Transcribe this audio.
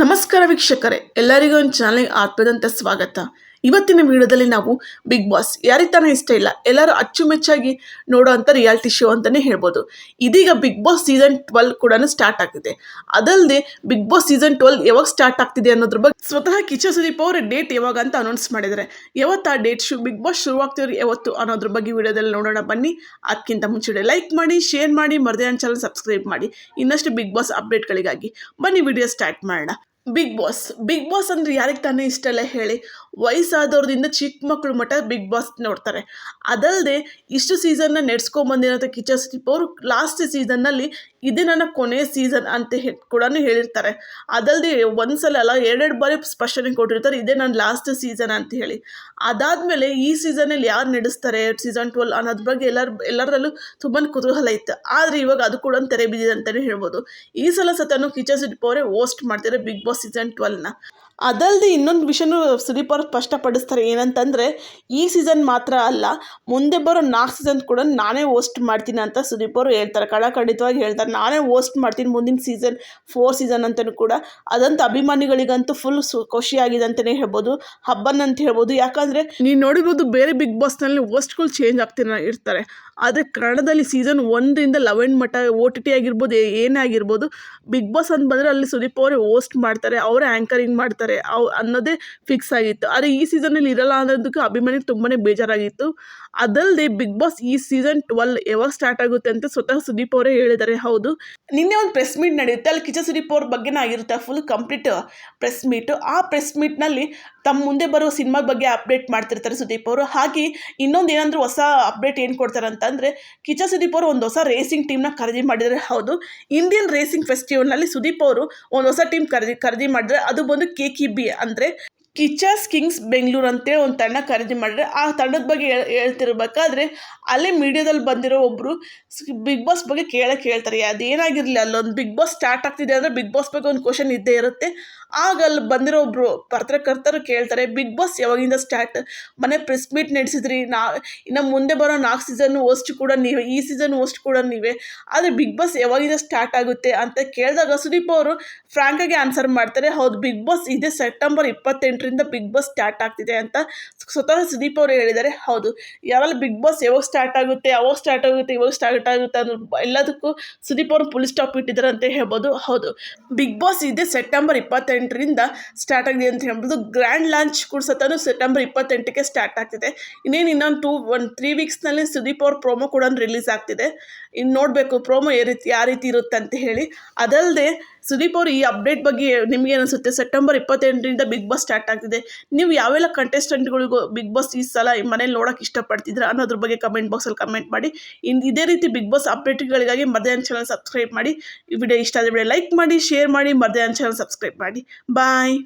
ನಮಸ್ಕಾರ ವೀಕ್ಷಕರೇ ಎಲ್ಲರಿಗೂ ಒಂದು ಚಾನಲ್ಗೆ ಆತ್ಮದಂತ ಸ್ವಾಗತ. ಇವತ್ತಿನ ವಿಡಿಯೋದಲ್ಲಿ ನಾವು ಬಿಗ್ ಬಾಸ್ ಯಾರಿಗೆ ತಾನೇ ಇಷ್ಟ ಇಲ್ಲ, ಎಲ್ಲರೂ ಅಚ್ಚುಮೆಚ್ಚಾಗಿ ನೋಡೋವಂಥ ರಿಯಾಲಿಟಿ ಶೋ ಅಂತಲೇ ಹೇಳ್ಬೋದು. ಇದೀಗ ಬಿಗ್ ಬಾಸ್ ಸೀಸನ್ ಟ್ವೆಲ್ ಕೂಡ ಸ್ಟಾರ್ಟ್ ಆಗ್ತಿದೆ. ಅದಲ್ಲದೆ ಬಿಗ್ ಬಾಸ್ ಸೀಸನ್ ಟ್ವೆಲ್ ಯಾವಾಗ ಸ್ಟಾರ್ಟ್ ಆಗ್ತಿದೆ ಅನ್ನೋದ್ರ ಬಗ್ಗೆ ಸ್ವತಃ ಕಿಚ್ಚ ಸುದೀಪ್ ಅವರ ಡೇಟ್ ಯಾವಾಗ ಅಂತ ಅನೌನ್ಸ್ ಮಾಡಿದ್ದಾರೆ. ಯಾವತ್ತು ಆ ಡೇಟ್ ಶು ಬಿಗ್ ಬಾಸ್ ಶುರುವಾಗ್ತಿದ್ರೆ ಯಾವತ್ತು ಅನ್ನೋದ್ರ ಬಗ್ಗೆ ವಿಡಿಯೋದಲ್ಲಿ ನೋಡೋಣ ಬನ್ನಿ. ಅದಕ್ಕಿಂತ ಮುಂಚೆ ಲೈಕ್ ಮಾಡಿ ಶೇರ್ ಮಾಡಿ, ಮರದೇ ಚಾನಲ್ ಸಬ್ಸ್ಕ್ರೈಬ್ ಮಾಡಿ. ಇನ್ನಷ್ಟು ಬಿಗ್ ಬಾಸ್ ಅಪ್ಡೇಟ್ಗಳಿಗಾಗಿ ಬನ್ನಿ ವಿಡಿಯೋ ಸ್ಟಾರ್ಟ್ ಮಾಡೋಣ. ಬಿಗ್ ಬಾಸ್ ಬಿಗ್ ಬಾಸ್ ಅಂದರೆ ಯಾರಿಗೆ ತಾನೇ ಇಷ್ಟ ಇಲ್ಲ ಹೇಳಿ. ವಯಸ್ಸಾದವ್ರದಿಂದ ಚಿಕ್ಕ ಮಕ್ಕಳು ಮಟ್ಟ ಬಿಗ್ ಬಾಸ್ ನೋಡ್ತಾರೆ. ಅದಲ್ಲದೆ ಇಷ್ಟು ಸೀಸನ್ನ ನಡೆಸ್ಕೊಂಬಂದಿರೋಂಥ ಕಿಚನ್ ಸುದೀಪ್ ಅವರು ಲಾಸ್ಟ್ ಸೀಸನ್ನಲ್ಲಿ ಇದೇ ನನ್ನ ಕೊನೆಯ ಸೀಸನ್ ಅಂತ ಹೇ ಕೂಡ ಹೇಳಿರ್ತಾರೆ. ಅದಲ್ಲದೆ ಒಂದ್ಸಲ ಅಲ್ಲ ಎರಡೆರಡು ಬಾರಿ ಸ್ಪಷ್ಟನೆ ಕೊಟ್ಟಿರ್ತಾರೆ, ಇದೇ ನನ್ನ ಲಾಸ್ಟ್ ಸೀಸನ್ ಅಂತ ಹೇಳಿ. ಅದಾದಮೇಲೆ ಈ ಸೀಸನಲ್ಲಿ ಯಾರು ನಡೆಸ್ತಾರೆ ಸೀಸನ್ ಟ್ವೆಲ್ ಅನ್ನೋದ್ರ ಬಗ್ಗೆ ಎಲ್ಲರ, ಎಲ್ಲರಲ್ಲೂ ತುಂಬ ಕುತೂಹಲ ಇತ್ತು. ಆದರೆ ಇವಾಗ ಅದು ಕೂಡ ಒಂದು ತೆರೆ ಬಿದ್ದಿದೆ ಅಂತಲೇ ಹೇಳ್ಬೋದು. ಈ ಸಲ ಸತನು ಕಿಚನ್ ಸುದೀಪ್ ಅವರೇ ಹೋಸ್ಟ್ ಮಾಡ್ತಾರೆ ಬಿಗ್ ಬಾಸ್ ಸೀಸನ್ ಟ್ವೆಲ್ನ ಅದಲ್ಲದೆ ಇನ್ನೊಂದು ವಿಷಯನೂ ಸುದೀಪ್ ಅವರು ಸ್ಪಷ್ಟಪಡಿಸ್ತಾರೆ ಏನಂತಂದರೆ ಈ ಸೀಸನ್ ಮಾತ್ರ ಅಲ್ಲ, ಮುಂದೆ ಬರೋ ನಾಲ್ಕು ಸೀಸನ್ ಕೂಡ ನಾನೇ ಹೋಸ್ಟ್ ಮಾಡ್ತೀನಿ ಅಂತ ಸುದೀಪ್ ಅವರು ಹೇಳ್ತಾರೆ. ಖಡಾಖಂಡಿತವಾಗಿ ಹೇಳ್ತಾರೆ. ನಾನೇ ಹೋಸ್ಟ್ ಮಾಡ್ತೀನಿ ಮುಂದಿನ ಸೀಸನ್ ಫೋರ್ ಸೀಸನ್ ಅಂತಲೂ ಕೂಡ. ಅದಂತ ಅಭಿಮಾನಿಗಳಿಗಂತೂ ಫುಲ್ ಸು ಖುಷಿಯಾಗಿದೆ ಅಂತಲೇ ಹೇಳ್ಬೋದು. ಹಬ್ಬನಂತ ಹೇಳ್ಬೋದು. ಯಾಕಂದರೆ ನೀವು ನೋಡಿರ್ಬೋದು ಬೇರೆ ಬಿಗ್ ಬಾಸ್ನಲ್ಲಿ ಹೋಸ್ಟ್ಗಳು ಚೇಂಜ್ ಆಗ್ತಿನ ಇರ್ತಾರೆ. ಆದರೆ ಕನ್ನಡದಲ್ಲಿ ಸೀಸನ್ ಒಂದರಿಂದ ಲೆವೆನ್ ಮಟ್ಟ ಓ ಟಿ ಟಿ ಆಗಿರ್ಬೋದು, ಏನೇ ಆಗಿರ್ಬೋದು ಬಿಗ್ ಬಾಸ್ ಅಂತ ಬಂದರೆ ಅಲ್ಲಿ ಸುದೀಪ್ ಅವರೇ ಹೋಸ್ಟ್ ಮಾಡ್ತಾರೆ, ಅವರೇ ಆ್ಯಂಕರಿಂಗ್ ಮಾಡ್ತಾರೆ, ಅವ್ ಅನ್ನೋದೇ ಫಿಕ್ಸ್ ಆಗಿತ್ತು. ಆದರೆ ಈ ಸೀಸನಲ್ಲಿ ಇರಲ್ಲ ಅನ್ನೋದಕ್ಕೆ ಅಭಿಮಾನಿಗೆ ತುಂಬಾ ಬೇಜಾರಾಗಿತ್ತು. ಅದಲ್ಲದೆ ಬಿಗ್ ಬಾಸ್ ಈ ಸೀಸನ್ ಟ್ವೆಲ್ ಯಾವಾಗ ಸ್ಟಾರ್ಟ್ ಆಗುತ್ತೆ ಅಂತ ಸ್ವತಃ ಸುದೀಪ್ ಅವರೇ ಹೇಳಿದ್ದಾರೆ. ಹೌದು. ನಿನ್ನೆ ಒಂದು ಪ್ರೆಸ್ ಮೀಟ್ ನಡೆಯುತ್ತೆ. ಅಲ್ಲಿ ಕಿಚ್ಚ ಸುದೀಪ್ ಅವ್ರ ಬಗ್ಗೆನೇ ಆಗಿರುತ್ತೆ. ಫುಲ್ ಕಂಪ್ಲೀಟ್ ಪ್ರೆಸ್ ಮೀಟು ಆ ಪ್ರೆಸ್ ಮೀಟ್ನಲ್ಲಿ ತಮ್ಮ ಮುಂದೆ ಬರೋ ಸಿನಿಮಾ ಬಗ್ಗೆ ಅಪ್ಡೇಟ್ ಮಾಡ್ತಿರ್ತಾರೆ ಸುದೀಪ್ ಅವರು. ಹಾಗೆ ಇನ್ನೊಂದು ಏನಂದ್ರೆ ಹೊಸ ಅಪ್ಡೇಟ್ ಏನು ಕೊಡ್ತಾರೆ ಅಂತಂದರೆ ಕಿಚ ಸುದೀಪ್ ಅವರು ಒಂದು ಹೊಸ ರೇಸಿಂಗ್ ಟೀಮ್ನ ಖರೀದಿ ಮಾಡಿದರೆ ಹೌದು. ಇಂಡಿಯನ್ ರೇಸಿಂಗ್ ಫೆಸ್ಟಿವಲ್ನಲ್ಲಿ ಸುದೀಪ್ ಅವರು ಒಂದು ಹೊಸ ಟೀಮ್ ಖರೀದಿ ಖರೀದಿ ಮಾಡಿದರೆ ಅದು ಬಂದು ಕೆ ಕಿ ಬಿ ಅಂದರೆ ಕಿಚಾಸ್ ಕಿಂಗ್ಸ್ ಬೆಂಗಳೂರು ಅಂತೇಳಿ ಒಂದು ತಂಡ ಖರೀದಿ ಮಾಡಿದ್ರೆ ಆ ತಂಡದ ಬಗ್ಗೆ ಹೇಳ್- ಹೇಳ್ತಿರ್ಬೇಕಾದ್ರೆ ಅಲ್ಲೇ ಮೀಡಿಯಾದಲ್ಲಿ ಬಂದಿರೋ ಒಬ್ಬರು ಬಿಗ್ ಬಾಸ್ ಬಗ್ಗೆ ಕೇಳಕ್ಕೆ ಹೇಳ್ತಾರೆ. ಅದೇನಾಗಿರಲಿ ಅಲ್ಲೊಂದು ಬಿಗ್ ಬಾಸ್ ಸ್ಟಾರ್ಟ್ ಆಗ್ತಿದೆ ಅಂದರೆ ಬಿಗ್ ಬಾಸ್ ಬಗ್ಗೆ ಒಂದು ಕ್ವಶನ್ ಇದ್ದೇ ಇರುತ್ತೆ. ಆಗ ಅಲ್ಲಿ ಬಂದಿರೋ ಒಬ್ಬರು ಪತ್ರಕರ್ತರು ಕೇಳ್ತಾರೆ ಬಿಗ್ ಬಾಸ್ ಯಾವಾಗಿಂದ ಸ್ಟಾರ್ಟ್ ಮನೆ ಪ್ರೆಸ್ ಮೀಟ್ ನಡೆಸಿದ್ರಿ? ನಾ, ಇನ್ನು ಮುಂದೆ ಬರೋ ನಾಲ್ಕು ಸೀಸನ್ ಹೋಸ್ಟ್ ಕೂಡ ನೀವೇ, ಈ ಸೀಸನ್ ಹೋಸ್ಟ್ ಕೂಡ ನೀವೇ. ಆದರೆ ಬಿಗ್ ಬಾಸ್ ಯಾವಾಗಿಂದ ಸ್ಟಾರ್ಟ್ ಆಗುತ್ತೆ? ಅಂತ ಕೇಳಿದಾಗ ಸುದೀಪ್ ಅವರು ಫ್ರ್ಯಾಂಕಾಗಿ ಆನ್ಸರ್ ಮಾಡ್ತಾರೆ. ಹೌದು ಬಿಗ್ ಬಾಸ್ ಇದೇ ಸೆಪ್ಟೆಂಬರ್ ಇಪ್ಪತ್ತೆಂಟರಿಂದ ಬಿಗ್ ಬಾಸ್ ಸ್ಟಾರ್ಟ್ ಆಗ್ತಿದೆ ಅಂತ ಸ್ವತಃ ಸುದೀಪ್ ಅವರು ಹೇಳಿದ್ದಾರೆ. ಹೌದು, ಯಾವಾಗ ಬಿಗ್ ಬಾಸ್ ಯಾವಾಗ ಸ್ಟಾರ್ಟ್ ಆಗುತ್ತೆ ಯಾವಾಗ ಸ್ಟಾರ್ಟ್ ಆಗುತ್ತೆ, ಇವಾಗ ಸ್ಟಾರ್ಟ್ ಆಗುತ್ತೆ ಅನ್ನೋ ಎಲ್ಲದಕ್ಕೂ ಸುದೀಪ್ ಅವರು ಫುಲ್ ಸ್ಟಾಪ್ ಇಟ್ಟಿದ್ದಾರೆ ಅಂತ ಹೇಳ್ಬೋದು. ಹೌದು ಬಿಗ್ ಬಾಸ್ ಇದೆ ಸೆಪ್ಟೆಂಬರ್ ಇಪ್ಪತ್ತೆಂಟರಿಂದ ಸ್ಟಾರ್ಟ್ ಆಗಿದೆ ಅಂತ ಹೇಳ್ಬೋದು. ಗ್ರ್ಯಾಂಡ್ ಲಾಂಚ್ ಕೂಡ ಸತನು ಸೆಪ್ಟೆಂಬರ್ ಇಪ್ಪತ್ತೆಂಟಕ್ಕೆ ಸ್ಟಾರ್ಟ್ ಆಗ್ತಿದೆ. ಇನ್ನೇನು ಇನ್ನೊಂದು ಟೂ ಒನ್ ತ್ರೀ ವೀಕ್ಸ್ನಲ್ಲಿ ಸುದೀಪ್ ಅವ್ರ ಪ್ರೋಮೋ ಕೂಡ ರಿಲೀಸ್ ಆಗ್ತಿದೆ. ಇನ್ನು ನೋಡಬೇಕು ಪ್ರೋಮೋ ಯಾವ ರೀತಿ ಯಾವ ರೀತಿ ಇರುತ್ತೆ ಅಂತ ಹೇಳಿ. ಅದಲ್ಲದೆ ಸುದೀಪ್ ಅವರು ಈ ಅಪ್ಡೇಟ್ ಬಗ್ಗೆ ನಿಮಗೆ ಅನಿಸುತ್ತೆ? ಸೆಪ್ಟೆಂಬರ್ ಇಪ್ಪತ್ತೆಂಟರಿಂದ ಬಿಗ್ ಬಾಸ್ ಸ್ಟಾರ್ಟ್ ಆಗ್ತಿದೆ. ನೀವು ಯಾವೆಲ್ಲ ಕಂಟೆಸ್ಟೆಂಟ್ಗಳಿಗೂ ಬಿಗ್ ಬಾಸ್ ಈ ಸಲ ಮನೇಲಿ ನೋಡೋಕೆ ಇಷ್ಟಪಡ್ತಿದ್ರೆ ಅನ್ನೋದ್ರ ಬಗ್ಗೆ ಕಮೆಂಟ್ ಬಾಕ್ಸಲ್ಲಿ ಕಮೆಂಟ್ ಮಾಡಿ. ಇನ್ ಇದೇ ರೀತಿ ಬಿಗ್ ಬಾಸ್ ಅಪ್ಡೇಟ್ಗಳಿಗಾಗಿ ಮಧ್ಯಾಹ್ನ ಚಾನಲ್ ಸಬ್ಸ್ಕ್ರೈಬ್ ಮಾಡಿ. ಈ ವಿಡಿಯೋ ಇಷ್ಟ ಆದರೆ ಲೈಕ್ ಮಾಡಿ ಶೇರ್ ಮಾಡಿ, ಮಧ್ಯಾಹ್ನ ಚಾನಲ್ ಸಬ್ಸ್ಕ್ರೈಬ್ ಮಾಡಿ. ಬಾಯ್